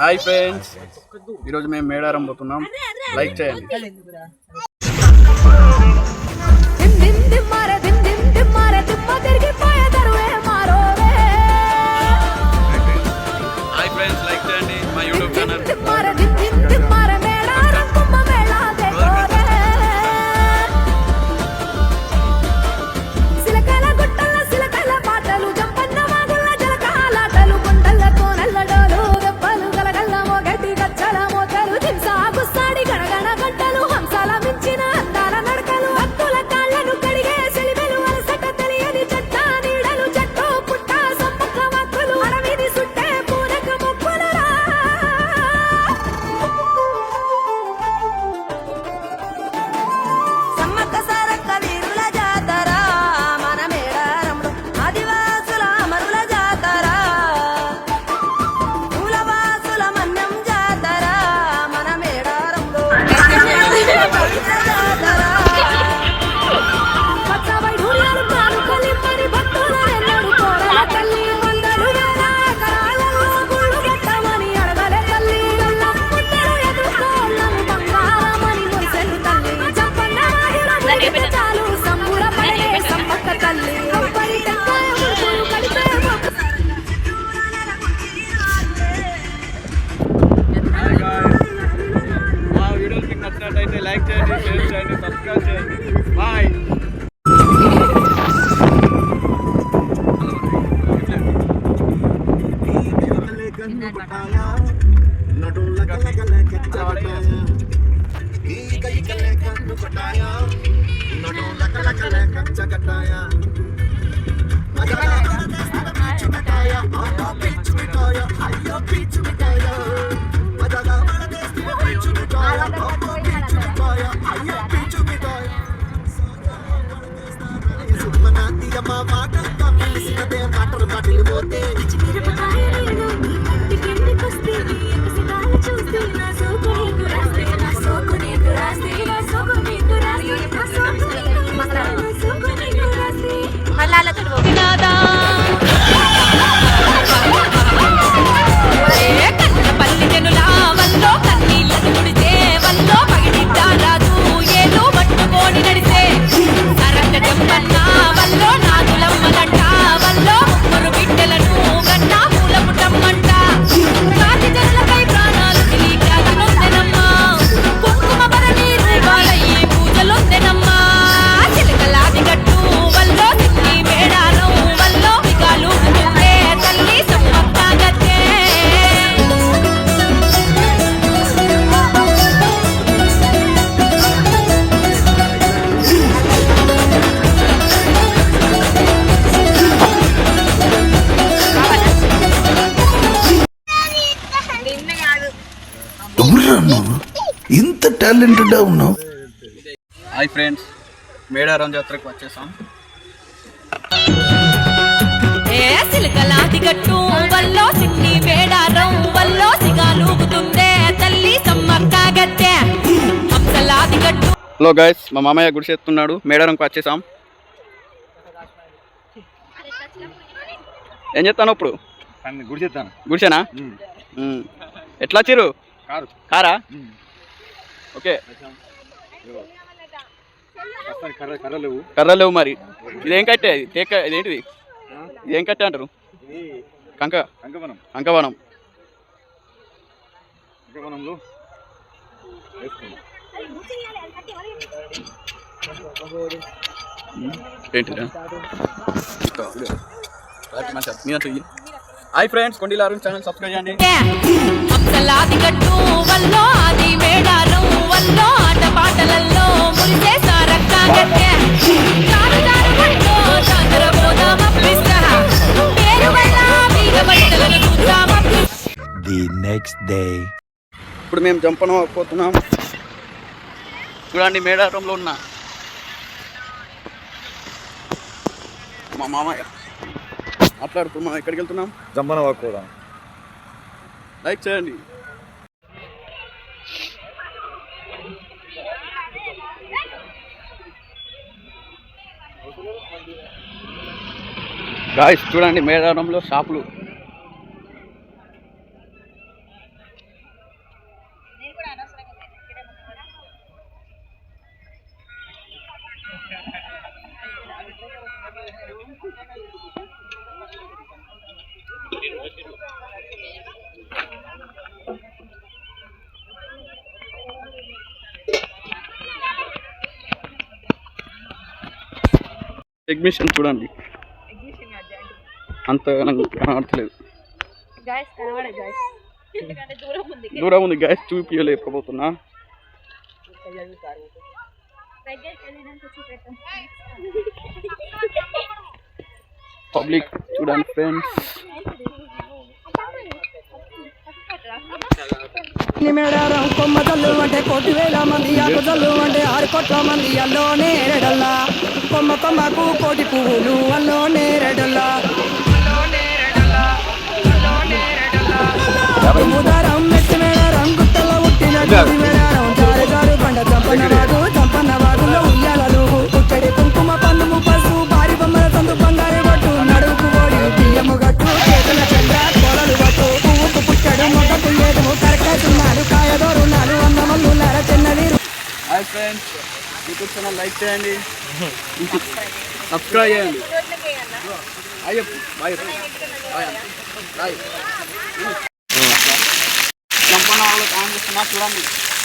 Hi friends. ఈరోజు మేము మేడారం పోతున్నాం. లైక్ చేయండి. పల్లి ఇంత టాలెంటెడ్ ఉన్నావు. హాయ్ ఫ్రెండ్స్ మేడారం జాతరకు వచ్చేసాం. ఏ సిలకలాది గట్టు వల్లో సిన్ని వేడారం వల్లో సిగాలూగుతుందే తల్లి సమ్మక్క గద్దె హంసలాది గట్టు. హలో గైస్ మా మామయ్య గుడిసె ఎత్తున్నాడు మేడారంకి వచ్చేసాం. ఏం చేస్తాను ఇప్పుడు? గుడి చెప్తాను గుడిసేనా. ఎట్లా కారు. కారా? ఓకే. కర్ర కర్ర లేవు కర్రలు లేవు మరి. ఇదేం కట్టే? ఇది తేక ఇదేంటిది? ఇదేం కట్టే అంటారు? కంక. కంకవనం. కంకవనం కంకవనంలో హాయ్ ఫ్రెండ్స్ కొండిలారు ఛానల్ సబ్స్క్రైబ్ చేయండి. ఆట పాటలల్లో మురిసే సారక్క పేరు వల్ల వీర బట్టలను ది నెక్స్ట్ డే ఇప్పుడు మేము జంపన పోతున్నాం చూడండి మేడారంలో ఉన్నా మా మామయ్య మాట్లాడుతున్నాం ఎక్కడికి వెళ్తున్నాం? జంబన వాక్కోదా లైక్ చేయండి. గాయస్ చూడండి మేడారంలో షాపులు. ఎగ్మిషన్ చూడండి. అంత కనబడతలేదు. గాయస్ కనబడే గాయస్ ఎందుకంటే దూరం ఉంది. దూరం ఉంది గ్యాస్ చూపించలేకపోతున్నా పబ్లిక్ చూడండి ఫ్రెండ్స్ మేడారం కొమ్మ జల్లు అంటే కోటి వేల మంది ఆకు జల్లు అంటే ఆరు కోట్ల మంది అల్లో నేరడల్లా కొమ్మ కొమ్మకు కోటి పువ్వులు అల్లో నేరడల్లా గుట్టలో పుట్టిన జోడి మేడారం జారు జారు బండ చంపన్న వాగు చంపన్న వాగులో ఉయ్యాలలు పుట్టడి కుంకుమ పన్నుము పసుపు భారీ బొమ్మల సందు బంగారు గట్టు నడువుకు ఓడి బియ్యము గట్టు చేతుల చంద్ర కొలలు గట్టు పువ్వుకు పుట్టడు మొగ్గకు ఏదుము కరకాసున్నాడు కాయదోరున్నాడు అన్నమల్లులార చిన్నది hi friends YouTube channel like చేయండి సబ్స్క్రైబ్ చేయండి Ayyappa bye bye bye nak alat angin senarai ni.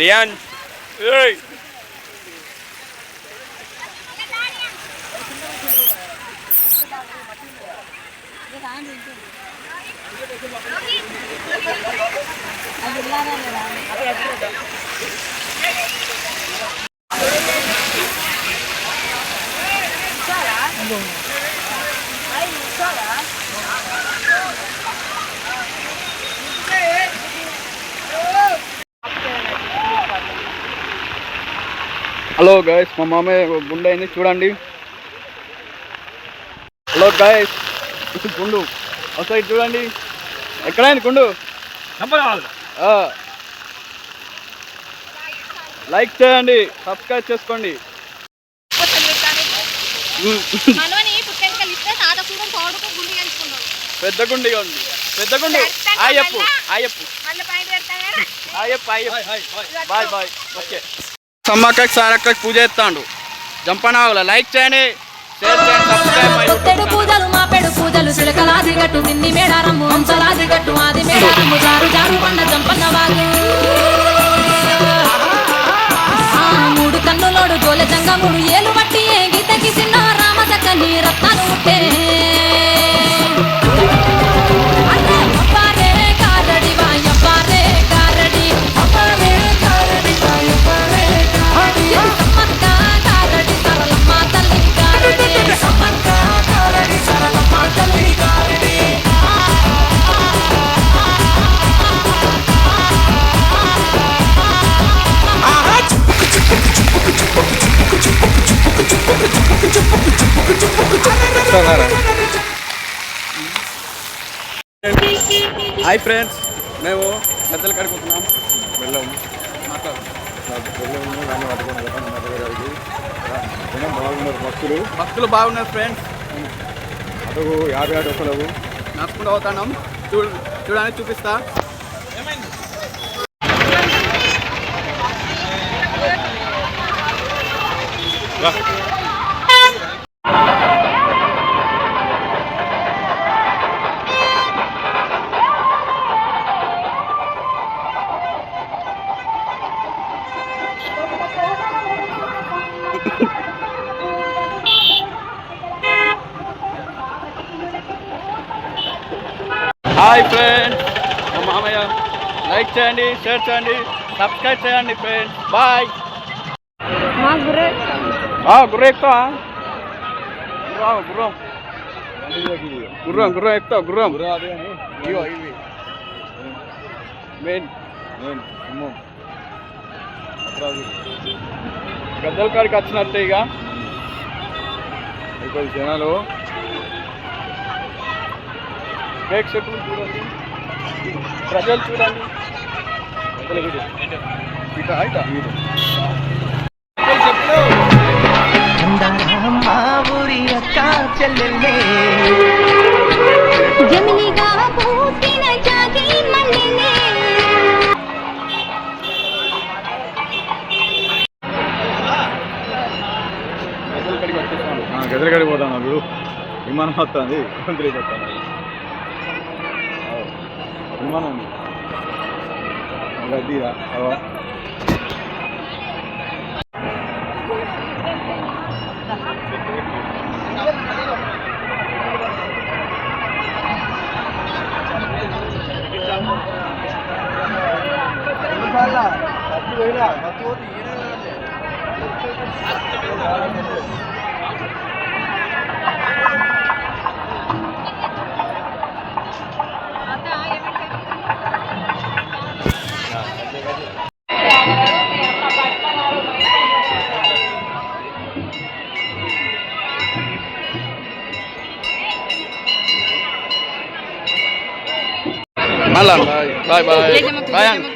చేస్తున్నా చూడండి రియాన్ ఏయ్ హలో గాయస్ మా మామయ్య గుండె అయింది చూడండి. హలో గాయస్ ఇది గుండు. ఒకసారి చూడండి. ఎక్కడైంది గుండు? ఆ. లైక్ చేయండి సబ్స్క్రైబ్ చేసుకోండి. పెద్ద గుండిగా ఉంది. పెద్ద గుండు. ఆయప్పు ఆయప్పు. ఆయప్పు ఆయప్పు. Bye bye. ఓకే. సమ్మక్కకి సారక్కకి పూజ చేస్తాడు. జంపనాగుల లైక్ చేయండి షేర్ చేయండి సబ్స్క్రైబ్ మై పుట్టెడు పూజలు పూజలు చిలకలాది గట్టు మిన్ని మేడారమ్ము హంసలాది గట్టు ఆది హాయ్ ఫ్రెండ్స్ మేము పెద్దలు కడుకుంటున్నాం వెళ్ళాము బాగున్నారు భక్తులు భక్తులు బాగున్నారు ఫ్రెండ్స్ అటుకు యాభై ఆట వస్తలేవు నడుచుకుంటూ అవుతున్నాం చూడు చూడడానికి చూపిస్తా. హాయ్ ఫ్రెండ్స్ మా మామయ్య లైక్ చేయండి షేర్ చేయండి సబ్స్క్రైబ్ చేయండి ఫ్రెండ్స్ బాయ్ ఆ, గుర్రం ఎక్కుతావా గుర్రం గుర్రం. గుర్రం గుర్రం ఎక్కుతావు గుర్రం. ఇగో ఇవి. మెయిన్. అత్రాజు గద్దల కాడికి వచ్చినట్టే ఇక. ఇక్కడ జనాలు ప్రేక్షకులు చూడండి. ప్రజలు చూడండి. జమినిగా పుట్టిన జాతి మళ్ళీనే గద్దల కాడికి వచ్చేసాను గదిలగడి పోతాను అప్పుడు విమానం వస్తుంది కొందరికి వస్తాను విమానం ఉంది గడ్డిరా అవా బాయ్ బాయ్ బాయ్ అండి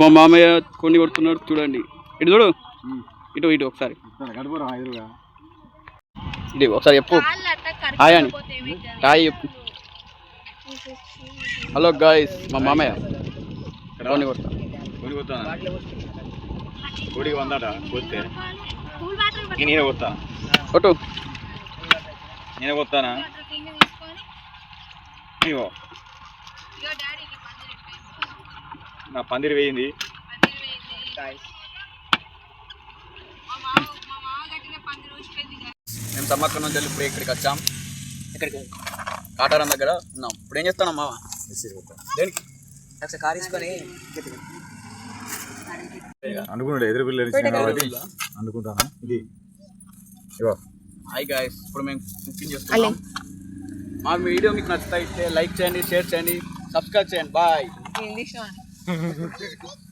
మా మామయ్య కొన్ని కొడుతున్నాడు చూడండి. ఇటు చూడు. ఇటు ఇటు ఒకసారి. ఇది ఒకసారి చెప్పు. హాయ్ అని. హాయ్ చెప్పు. హలో గాయస్ మా మామయ్య కొన్ని కొడతా కొని కొత్తాను కోడికి వందాట కొత్తే నేనే కొత్తా కొట్టు నేనే కొత్తానా ఇగో నా పందిరి వేయింది మేము సమ్మక్క నుంచి వెళ్ళి ఇప్పుడు ఇక్కడికి వచ్చాం ఇక్కడికి కాటారం దగ్గర ఉన్నాం ఇప్పుడు ఏం చేస్తున్నాం మామ దేనికి అనుకున్నాడు ఎదురు పిల్లలు ఇచ్చిన కాబట్టి అనుకుంటాను? ఇది. ఇగో హాయ్ గాయస్ ఇప్పుడు మేము కుకింగ్ చేస్తున్నాం. మా వీడియో మీకు నచ్చితే లైక్ చేయండి షేర్ చేయండి సబ్స్క్రైబ్ చేయండి. బాయ్